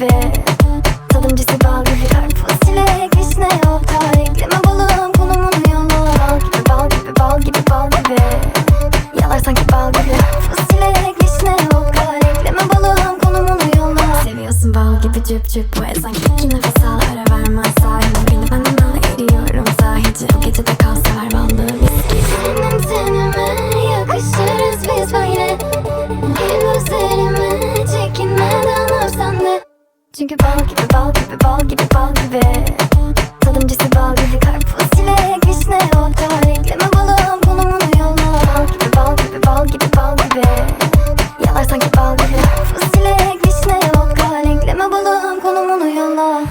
gibi. Tadımcısı bal gibi Karpuz, çilek, vişne yok Ekleme balığım konumun yolla Bal gibi bal gibi bal gibi bal gibi. Yalar sanki bal gibi. Karpuz, çilek, vişne yok Ekleme balığım konumun yolla Seviyorsun bal gibi cüp cüp. Bu el Sanki iki nefes al ara vermez Çünkü bal gibi bal gibi bal gibi bal gibi. Tadımcısı bal gibi karpuz çile Vişne ota renkleme balım konumunu yolla. Bal gibi bal gibi bal gibi bal gibi. Yalar sanki bal gibi karpuz çile Vişne ota renkleme balım konumunu yolla.